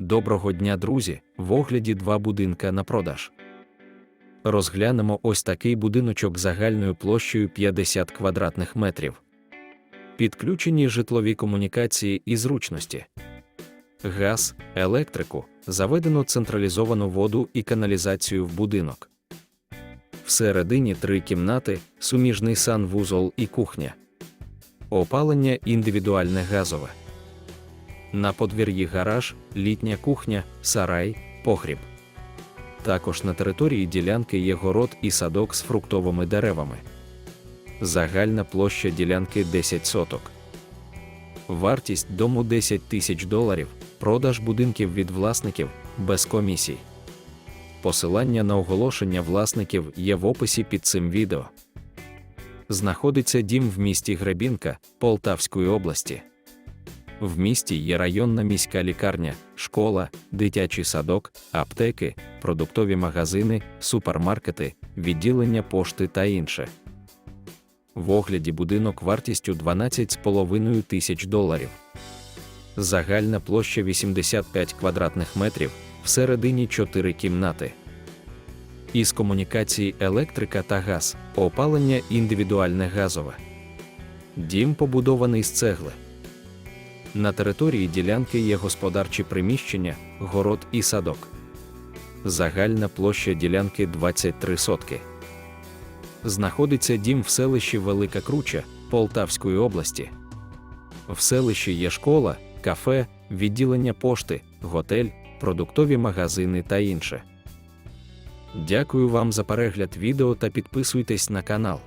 Доброго дня, друзі! В огляді два будинка на продаж. Розглянемо ось такий будиночок загальною площею 50 квадратних метрів. Підключені житлові комунікації і зручності. Газ, електрику, заведено централізовану воду і каналізацію в будинок. Всередині три кімнати, суміжний санвузол і кухня. Опалення індивідуальне газове. На подвір'ї гараж, літня кухня, сарай, погріб. Також на території ділянки є город і садок з фруктовими деревами. Загальна площа ділянки 10 соток. Вартість дому 10 тисяч доларів, продаж будинків від власників без комісій. Посилання на оголошення власників є в описі під цим відео. Знаходиться дім в місті Гребінка Полтавської області. В місті є районна міська лікарня, школа, дитячий садок, аптеки, продуктові магазини, супермаркети, відділення пошти та інше. В огляді будинок вартістю 12,5 тисяч доларів. Загальна площа 85 квадратних метрів, всередині 4 кімнати. Із комунікацій електрика та газ, опалення індивідуальне газове. Дім побудований з цегли. На території ділянки є господарчі приміщення, город і садок. Загальна площа ділянки 23 сотки. Знаходиться дім в селищі Велика Круча Полтавської області. В селищі є школа, кафе, відділення пошти, готель, продуктові магазини та інше. Дякую вам за перегляд відео та підписуйтесь на канал.